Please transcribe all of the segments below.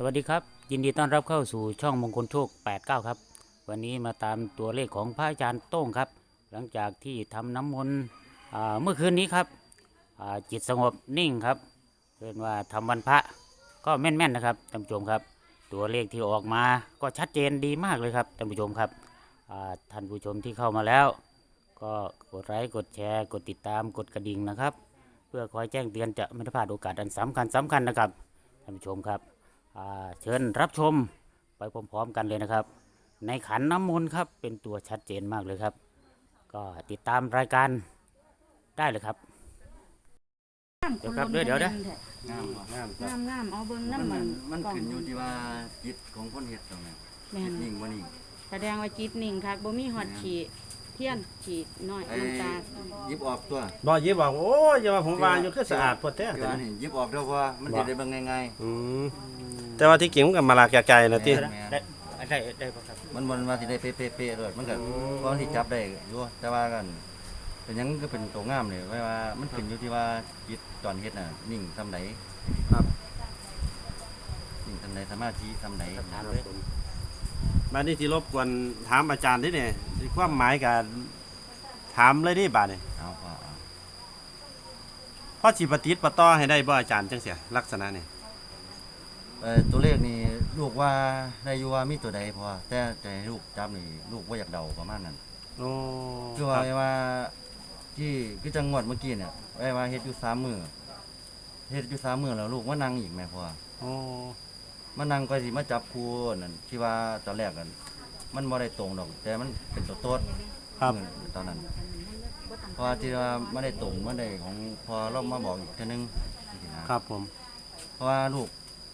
สวัสดีครับ ยินดีต้อนรับเข้าสู่ช่องมงคลโชค 89 ครับ วันนี้มาตามตัวเลขของพระอาจารย์โต้งครับ หลังจากที่ทำน้ำมนต์เมื่อคืนนี้ครับจิตสงบนิ่งครับเรียกว่าทำวันพระก็แม่นๆนะครับท่านผู้ชมครับ ตัวเลขที่ออกมาก็ชัดเจนดีมากเลยครับท่านผู้ชมครับท่านผู้ชมที่เข้ามาแล้ว ก็กดไลค์กดแชร์กดติดตามกดกระดิ่งนะครับ เพื่อคอยแจ้งเตือนจะไม่พลาดโอกาสอันสำคัญสำคัญนะครับท่านผู้ชมครับ เชิญรับชมไปพร้อมๆกันเลยนะครับ ในขันน้ำมนต์ครับเป็นตัวชัดเจนมากเลยครับ ก็ติดตามรายการได้เลยครับ เดี๋ยวครับเดี๋ยวเดี๋ยวนะงามบ่งามงามงามเอาเบิ่งมันน้ำมัมันนมันกล่องขึ้นอยู่ที่ว่าจิตของคนเฮ็ดตรงนั้นแม่นนิ่งบ่นิ่งแสดงว่าจิตนิ่งค่ะบ่มีฮอดขีเทียนขีน้อยไอ้น้ำตาหยิบออกตัวบ่ยิบบอกโอ้ยอย่ามาผมวางอยู่คือสะอาดพอแท้ที่ว่านี่หยิบออกเด้อเพราะว่ามันจะได้เบิ่งง่ายอืม แต่ว่าที่กิ่งมันก็มาลากไกลๆนะติได้ได้ได้ปะครับๆมันมันว่าสิได้เป๊ะๆๆเลยมันก็พอที่จับได้อยู่แต่ว่ากัน เป็นหยังก็เป็นตัวงามเลยไว้ว่ามันขึ้นอยู่ที่ว่าจิตตอนเฮ็ดน่ะนิ่งซำใดครับ นิ่งซำใดสมาธิซำใดถามเลยบัดนี้ที่รบกวนถามอาจารย์ที่นี่ที่ความหมายการถามเลยนี่บาดนี่เอาพอเอาพอสิปฏิติดประต่อให้ได้บ่อาจารย์จังเสียลักษณะนี่ เอ่อตัวเลขนี่ลูกว่าได้อยู่ว่ามีตัวใดพอแต่ใจลูกจับนี่ลูกบ่อยากเดาประมาณนั้นโอ้คือว่าไว้ว่าที่คือจังหวัดเมื่อกี้เนี่ยไว้ว่าเฮ็ดอยู่สามมือเฮ็ดอยู่สามมือแล้วลูกมานั่งอีกแม่พ่อโอ้มานั่งก็สิมาจับครูนั่นที่ว่าตอนแรกกันมันบ่ได้ตรงดอก แต่มันเป็นตัวโต๊ดครับตอนนั้นเพราะว่าที่ว่าไม่ได้ตรงไม่ได้ของพอเรามาบอกอีกเทีนึงจังซี้นะครับผม เพราะว่าลูก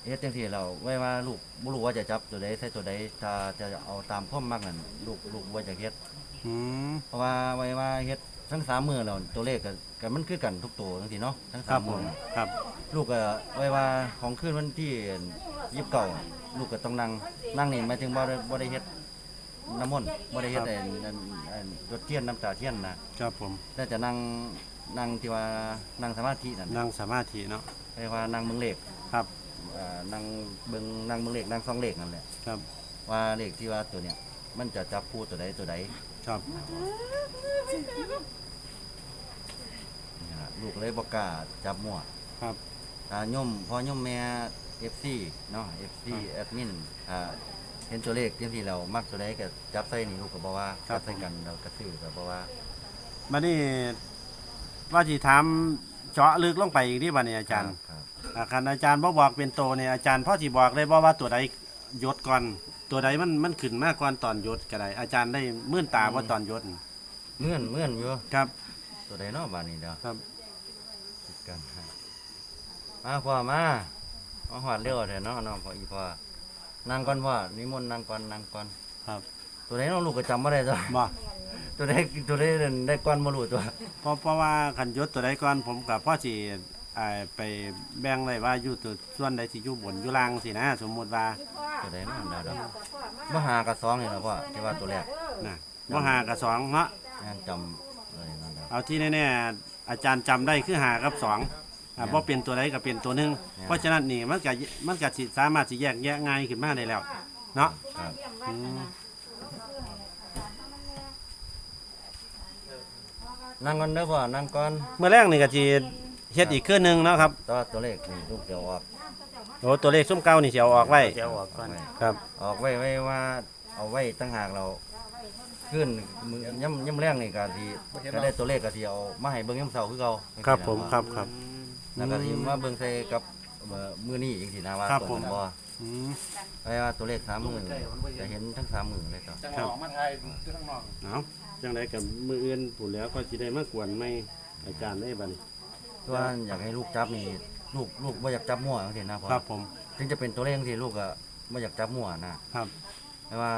เฮ็ดจังซี่เราไว้ว่าลูกบ่รู้ว่าจะจับตัวใดใส่ตัวใดถ้าจะเอาตามความมักนั่นลูกลูกบ่จะเฮ็ดอืม เพราะว่าไว้ว่าเฮ็ดทั้งสามมือแล้วตัวเลขก็ก็มันคือกันทุกตัวจังซี่เนาะทั้งคสารัมบผมืมอครับ ลูกก็ไว้ว่าของขึ้นวันที่ยี่สิบเก้าลูกก็ต้องนั่งนั่งนี่หมายถึงบ่ได้บ่ได้เฮ็ดน้ำมนต์บ่ได้เฮ็ดไอ้นั่นไอ้รถเทียนน้ำตาเทียนนะครับผม แต่จะนั่งนั่งที่ว่านั่งสมาธินั่นนั่งสมาธิเนาะเรียกว่านั่งเบิ่งเลข ครับเอ่อนั่งเบิ่งนั่งเบิ่งเลขนั่งส่องเลขนั่นแหละครับ ว่าเลขที่ว่าตัวเนี้ยมันจะจับคู่ตัวใดตัวใดครับ นี่ล่ะลูกเลยบ่กล้าจับมั่วครับ อ่าย่อมพอย่อมแม่ FC เนาะ FC แอดมินอ่าเห็นตัวเลขจังซี่เรามักตัวใดก็จับใส่นี่ลูกก็บ่ว่าจับใส่กันเราก็ซื้อก็บ่ว่าบัดนี้ว่าสิถามเจาะลึกลงไปอีกที่บัดนี้อาจารย์ ครับอา คันอาจารย์บ่บอกเป็นโตเนี่ยอาจารย์พ่อสิบอกได้บ่ว่าตัวใดยศก่อน ตัวใดมันมันขึ้นมากก่อนตอนยศก็ได้อาจารย์ได้มื่นตาว่าตอนยศเมื่อนเมื่อนอยู่ครับตัวใดเนาะบาดนี้เด้อครับคิดกันให้มาพ่อมามาฮอดเร็วแท้เนาะน้องพ่ออีพ่อนั่งก่อนพ่อนิมนต์นั่งก่อนนั่งก่อนครับตัวใดน้องลูกก็จำบ่ได้ตัวบ่ตัวใดตัวใดได้ก่อนบ่รู้ตัวเพราะเพราะว่าคันยศตัวใดก่อนผมกับพ่อสิ อ่าไปแบ่งเลยว่าอยู่ตัวส่วนใดสิอยู่บนอยู่ล่างสินะ สมมุติว่าตัวใดเนาะเด้อเด้อบ่หากับสองนี่ล่ะพ่อที่ว่าตัวแรกนะบ่หากับสองเนาะยังจำเลยนั่นแหละเอาที่แน่ๆอาจารย์จำได้คือหากับสองอ่าบ่เป็นตัวใดก็เป็นตัวหนึงเพราะฉะนั้นนี่มันก็มันก็สิสามารถสิแยกแยะง่ายขึ้นมาได้แล้ว เนาะครับอืมนั่งก่อนเด้อพ่อนั่งก่อน เมื่อแรกนี่ก็สิ เฮ็ดอีกเครื่องหนึงเนาะครับแตัวาตัวเลขนี่ลูกเดี๋ยวออกโอ้ตัวเลขซุ้มเก่านี่สิเอาออกไว้เดี๋ยวออกก่อน ครับ ออกไว้ไว้ว่า เอาไว้ตั้งหากเราขึ้นมือย่ำย่ำแรงนี่ก็สิก็ได้ตัวเลขก็สิเอามาให้เบิ่งย่ำเสาคือเก่าครับผมครับครับแล้วก็สิมาเบิ่งใส่กับเอ่อมือนี้จังซี่นะว่าครับตรงผมกันบ่อืม ไว้ว่าตัวเลขสามมือจะเห็นทั้งสามมือเลยครับครับเอาจังไดกับมืออื่นพูดแล้วก็สิได้มากวนไม่อาจารย์ได้บัดนี้ เพราะว่าอยากให้ลูกจับนี่ลูกลูกบ่อยากจับมั่วจังซี่นะพ่อครับผม ถึงจะเป็นตัวเลขจังซี่ลูกก็บ่อยากจับมั่วนะครับแต่ว่า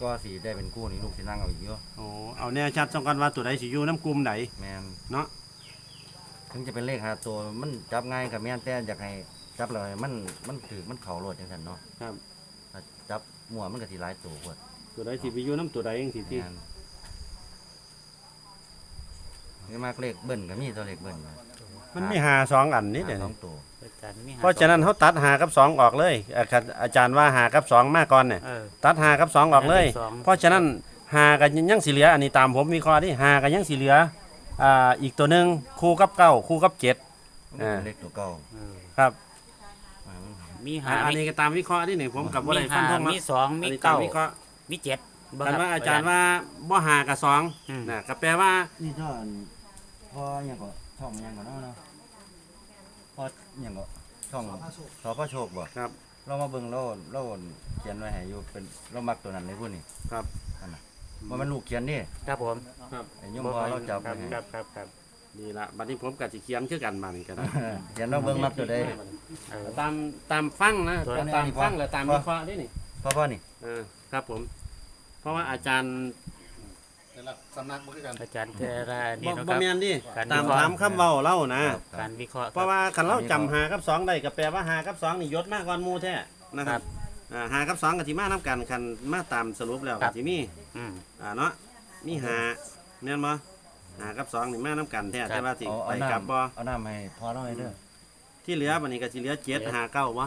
ก็สิได้เป็นกู้นี่ลูกสินั่งเอาอีกเยอะโอ้เอาแน่ชัดสองกันว่าตัวใดสิอยู่น้ำกลุ่มไหนแม่นเนาะถึงจะเป็นเลขหาตัวมันจับง่ายกับแม่นแต่อยากให้จับแล้วให้มันมันถือมันเข้าโลดจังซั่นเนาะครับ ถ้าจับมั่วมันก็สิหลายตัวพวดตัวใดสิไปอยู่น้ำตัวใดเองสิที่แม่นนี่มากเลขเบิ้ลก็มีตัวเลขเบิ้ลนะ มันมีหาสองอันนี่เดี๋ยวสอนี้งตัวอาจารย์มีหเพราะฉะนั้นเขาตัดหากับสองออกเลยอะคันอาจารย์ว่าหากับสองมาก่อนเนี่ย เออ ตัดหากับสองออกเลย สอง เพราะฉะนั้นหากันยังสีเหลือ อันนี้ตามผมวิเคราะห์ที่หากันยังสีเหลืออ่าอีกตัวหนึ่งคู่กับเก้าคู่กับเจ็ด อ่า เลขตัวเก่าเออครับอ่ามีอ่าหาอันนี้ก็ตามวิเคราะห์ที่หนึ่งผมกับว่ามีได้ฟัหานธงมีเนาะสองอันมีนี้ตาเก้ามวิเคราะห์มีเจ็ดบ่กันคบว่าอาจารย์ว่าบ่หากับสองอืม นะก็แปลว่านี่ช่องพออย่างก็ ช่องหยังก็เนาะเนาะพออย่างก็ช่องสพโชคบ่ครับ เรามาเบิ่งเราเราเขียนไว้ให้อยู่เป็นเรามักตัวนั้นเลยพุ่นนี่ครับ นั่นน่ะว่ามันลูกเขียนนี่ครับผมครับไอ้ยมพอเราจับคไว้รับให้ครับครับครับนี่ละบัดนี้ผมกับจิเขียนคือกันมานี่กันนะเขียนเราเบิ่งมักตัวใด เออตามตามฟังนะตัวนี้ตามฟังและตามวิเคราะห์นี่นี่ พ่อพ่อนี่เออครับผม เพราะว่าอาจารย์ อาจารย์เทระนี่บ่เนาะคบ่รับ แม่นดิการตามวิเคราะห์ ถามคำเว้าเล่านะครับคการับรวิเคราะห์เพราะว่าคันเราจำหากับสองได้ก็แปลว่าหากับสองนี่ยศมากกว่าหมู่แท้นะคครัรับบอ่าหากับสองก็สิมานํกันคันมาตามสรุปแล้วครัก็บสิมีอืม อ่าเนาะมีหาแม่นบ่หากับสองนี่มานํกันแท้ครับ แต่ว่าสิเอาไปเอากลับบ่น้ำเอาน้ำให้พอเราให้เด้อที่เหลือบัดนี้ก็สิเหลือเจ็ดหาเก้าบ่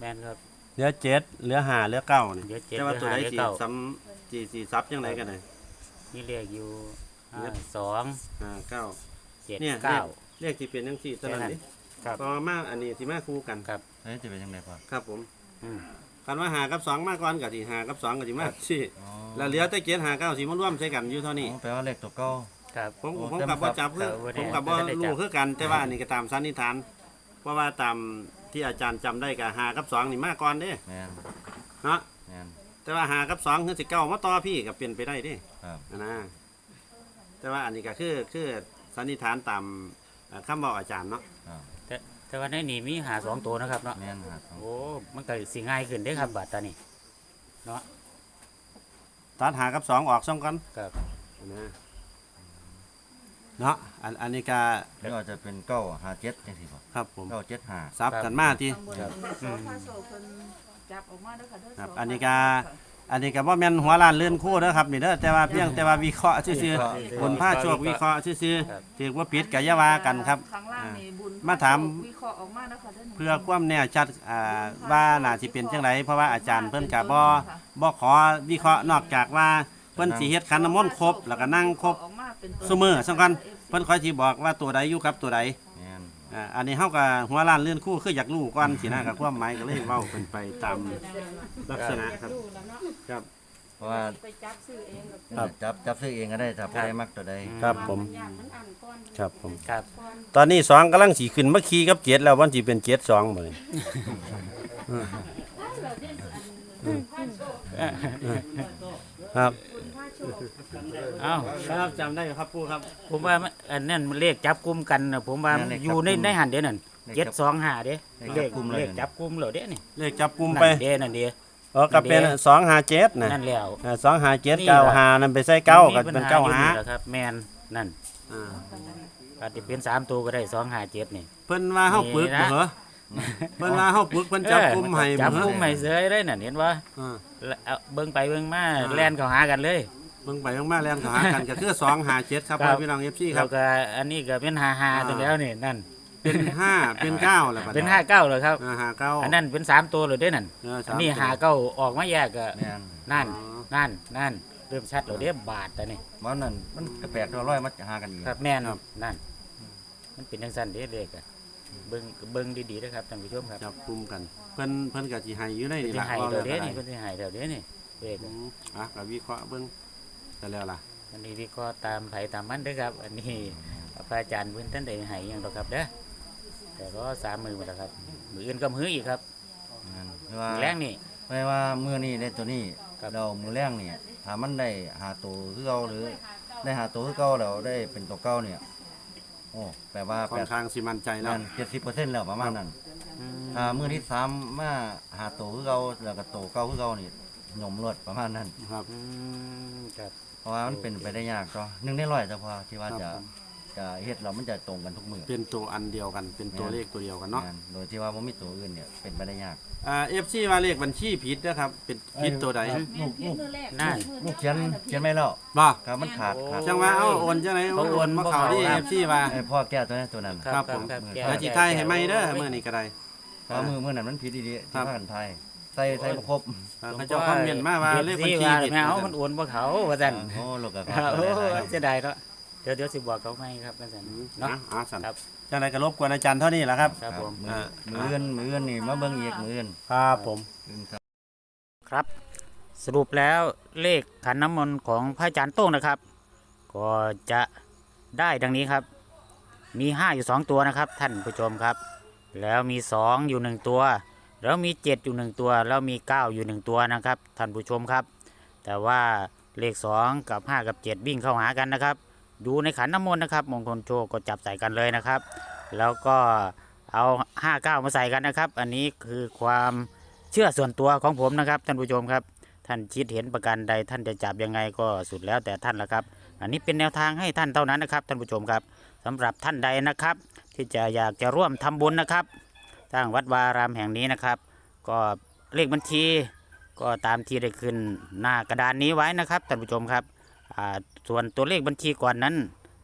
แม่นครับ เหลือเจ็ดเหลือหาเหลือเก้านี่เดี๋ยวเจ็ดแต่ว่าตัวใดเดี๋ยวสิเก้า ซ้ำสิสิซับจังไดกันเลย นี่เรียกอยู่ห้าเจ็ดสองหาเก้าเจ็ดเนี่ยเก้า เลขที่เป็นจังซี่เท่านั้นแค่นั้นดิครับพอมาอันนี้สิมาคู่กันครับเฮ้ยจะเป็นยังไงพ่อครับผมอืมคันว่าหากับสองมาก่อนก็สิหากับสองก็สิมาสิอ๋อแล้วเหลือแต่เจ็ดหาเก้าสิมาร่วมใช้กันอยู่เท่านี้ อ๋อแปลว่าเลขตัวเก่าครับ ผมโอ้ผมเต็มกับว่าครับจับคือครับผมกับว่าได้จับ รู้คือกันแต่ว่าอันนี้ก็ตามสันนิษฐาน เพราะว่าตามที่อาจารย์จำได้กับหากับสองนี่มาก่อนเด้แม่นเนาะแม่น แต่ว่าหากับสองคือสิเก้ามาต่อพี่ก็เป็นไปได้เด้ครับ นะแต่ว่าอันนี้ก็คือคือสันนิษฐานตามเอ่อคำบอกอาจารย์เนาะครับแต่แต่ว่าในนี่มีหาสองตัวนะครับเนาะแม่นครับโอ้มันก็สิง่ายขึ้นเด้ครับบาดตานี่ตัดหากับสองออกซ่องกันครับ นะเนาะอันอันนี้ก็แล้วก็จะเป็นเก้าหาเจ็ดจังซี่บ่ครับผมเก้าเจ็ดหาซับกันมาที่ข้างบนครับสอพาโซเพิ่น จับออกมาเด้อค่ะเด้อครับสอันนี้ก็ อันนี้ก็บ่แม่นหัวล้านเลื่อนคู่เด้อครับนี่เด้อแต่ว่าเพียงแต่ว่าวิเคราะห์ซื่อๆบนผ้าโชควิเคราะห์ซื่อๆถือว่าผิดก็อย่าว่ากันครับ ข้างล่างนี่บุญมาถาม วิเคราะห์ออกมาเด้อค่ะเด้อเพื่อความแน่ชัดอ่าว่าน่าสิเป็นจังไดเพราะว่าอาจารย์เพิ่นก็บ่บ่ขอวิเคราะห์นอกจากว่าเพิ่นสิเฮ็ดขันน้ำมนต์ครบแล้วก็นั่งครบออกมาเป็นตัวซุมื้อสำคัญ เพิ่นค่อยสิบอกว่าตัวใดอยู่กับตัวใดแม่น อ่าอันนี้เฮาก็หัวล้านเลื่อนคู่คืออยากรู้ก่อนสินะกับความหมายก็เลยเว้าเป็นไปตามลักษณะครับ ครับ เพราะว่าไปจับซื้อเองกับครับ จับจับซื้อเองก็ได้ถ้าผู้ใดมักตัวใดครับผมย่างมันอันก้อนครับผม ครับ ตอนนี้สองกำลังสีขึ้นมาขี่กับเจ็ดแล้ววันที่เป็นเจ็ดสองบ่นี่ครับเอ้าครับจำได้ครับปู่ครับ ผมว่ามันอันนั้นมันเลขจับกลุ่มกันนะผมว่ามันอยู่ในในหันเด้นั่นเจ็ดสองห้าเด้เลขเลขจับกลุ่มเหรอเด้นี่เลขจับกลุ่มนั่ไปนเด้นั่นเด้ อ๋อก็เป็นสองหาเจ็ดนะนั่นแล้วสองหาเจ็ดนี่เก้าล่ะหานั่นไปใส่เก้าก็ปัญเป็นหเก้าอยู่หานี่แหละครับ แมนนั่นอ่าอาจจะเป็นสามตัวก็ได้สองห้าเจ็ดนี่ เพิ่นว่าเฮาปึกนี่บ่นะ เหรอเพิ่นว่าเฮาปึกเพิ่นจับกลุ่มให้จับ่บเหรกลุ่มอให้เสยได้น่ะเห็นว่าอ่าเบิ่งไปเบิ่งมาอ่าแล่นเข้าหากันเลย เบิ่งไปเบิ่งมาแล่นเข้าหากันก็คือสองหาเจ็ดครับครับ พี่น้อง FC คแล้รับ วก็อันนี้ก็เป็นห้าห้าอ่า ตัวแล้วนี่นั่น เป็นห้าเป็นเก้าแล้วบัดเป็นห้าเก้าเลยครับ อ่าห้าเก้าอันนั้นเป็นสามตัวเลยเด้นั่นเออสอัมนนี้ตัว หาเก้าออกมาแยกก็แม่นนั่นอ๋อ นั่นนั่นเริ่มชัดแล้วเด้บาทแต่นี่มันนั่นมันก็แปลกตัวร้อยมาหากันอีกครับแม่นนั่น มันเป็นจังซั่นเด้เด็กอะเบิ่งเบิ่งดีๆนะครับท่านผู้ชมครับจับกลุ่มกัน เพิ่นเพิ่นก็สิให้อยู่ในเพิ่นนี่สิล่ะให้ว่าเดี๋ยวแล้วเด้ก็นี่ได้เพิ่นสิให้เดี๋ยวเด้นี่เด็กอืมอะก็วิเคราะห์เบิ่ง แต่แล้วล่ะอันนี้วิเคราะห์ตามไผตามมันเด้อครับ อันนี้พระอาจารย์เพิ่นท่านได้ให้หยังดอกครับเด้อแต่ก็สามมือหมดแล้วครับ มืออื่นก็มืออีกครับแม่นไม่ว่าแรงนี่ ไม่ว่ามือนี้ได้ตัวนี้ครับ เรามือแรงนี่ถ้ามันได้หาตัวคือเก่าหรือ ได้หาตัวคือเก่าแล้วได้เป็นตัวเก่าเนี่ยโอ้แปลว่าค่แปอดนข้างสิมั่นใจแล้วนั่นเจ็ดสิบเปอร์เซ็นต์แล้วประมาณนั้น อืมถ้ามือที่สามมาหาตัวคือเก่าแล้วก็ตัวเก่าคือเก่านี่ หย่อมรวดประมาณนั้นครับอืมครับ เพราะว่ามันเป็นไปได้ยากก็หนึ่งในร้อยเฉพาะที่ว่าครับจะผม จะเฮ็ดเรามันจะตรงกันทุกมือเป็นตัวอันเดียวกัน เป็นตัวเลขตัวเดียวกันเนาะงโดยที่ว่าบ่มีตัวอื่นเนี่ยเป็นไปได้ยาก อ่า FC ว่าเลขบัญชีผิดนะครับ เป็นผิดตัวใดลูกลูกนั่น ลูกเขียนเขียนไม่แล้วบ่ครับมันขาดขาดจังว่าเอาโอนจังไหนเขาโอนมาเข้าที่บ่เข้า FC ว่าไอ้พ่อแก้ตัวนั้นตัวนั้น ครับผมครับแก้แล้วสิไทยให้ไหมเด้อมื้อนี้ก็ได้ เพราะมือมือนั้นมันผิดดีๆครัที่บพากันไทย ใส่ใส่บ่ครบอ่าเขาเจ้าคอมเมนต์มาว่าเลขบัญชีว่าผิดไม่เอามันโอนบ่เขาว่าซั่นโอ้ลูกก็โอ้ครับเสียดายเนาะเดี๋ยวเดี๋ยวสิบอกเขาไม่ครับว่าซั่นเนาะเนาะอ่าสั่นครับจังไดก็รบกวนอาจารย์เท่านี้แหละครับครับผมมือมืออื่นมืออื่นนี่มาเบิ่งอีกมืออื่นครับผมอื่นครับครับ สรุปแล้วเลขขันน้ำมนต์ของพระอาจารย์โต้งนะครับ ก็จะได้ดังนี้ครับ มีห้าอยู่สองตัวนะครับ ท่านผู้ชมครับ แล้วมีสองอยู่หนึ่งตัว แล้วมีเจ็ดอยู่หนึ่งตัว แล้วมีเก้าอยู่หนึ่งตัวนะครับท่านผู้ชมครับ แต่ว่าเลขสองกับห้ากับเจ็ดวิ่งเข้าหากันนะครับ ดูในขันน้ำมนต์นะครับมงคลโชคก็จับใส่กันเลยนะครับ แล้วก็เอาห้าเก้ามาใส่กันนะครับ อันนี้คือความเชื่อส่วนตัวของผมนะครับท่านผู้ชมครับ ท่านคิดเห็นประการใดท่านจะจับยังไงก็สุดแล้วแต่ท่านละครับ อันนี้เป็นแนวทางให้ท่านเท่านั้นนะครับท่านผู้ชมครับสำหรับท่านใดนะครับ ที่จะอยากจะร่วมทำบุญนะครับ ร้างวัดวารามแห่งนี้นะครับ ก็เลขบัญชีก็ตามที่ได้ขึ้นหน้ากระดานนี้ไว้นะครับท่านผู้ชมครับส่วนตัวเลขบัญชีก่อนนั้น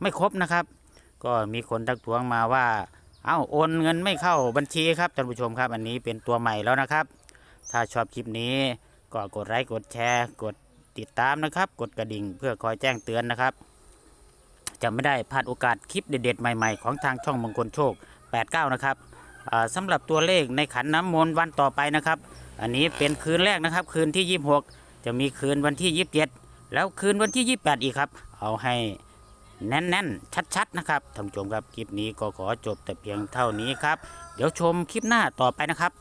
ไม่ครบนะครับ ก็มีคนทักท้วงมาว่าเอ้าโอนเงินไม่เข้าบัญชีครับท่านผู้ชมครับ อันนี้เป็นตัวใหม่แล้วนะครับ ถ้าชอบคลิปนี้ก็กดไลค์กดแชร์กดติดตามนะครับ กดกระดิ่งเพื่อคอยแจ้งเตือนนะครับ จะไม่ได้พลาดโอกาสคลิปเด็ดๆใหม่ๆ ของทางช่องมงคลโชค 89 นะครับ สำหรับตัวเลขในขันน้ำมนต์วันต่อไปนะครับ อันนี้เป็นคืนแรกนะครับ คืนที่ 26 จะมีคืนวันที่ 27 แล้วคืนวันที่ 28 อีกครับ เอาให้แน่นๆ ชัดๆ นะครับท่านผู้ชมครับคลิปนี้ก็ขอจบแต่เพียงเท่านี้ครับ เดี๋ยวชมคลิปหน้าต่อไปนะครับ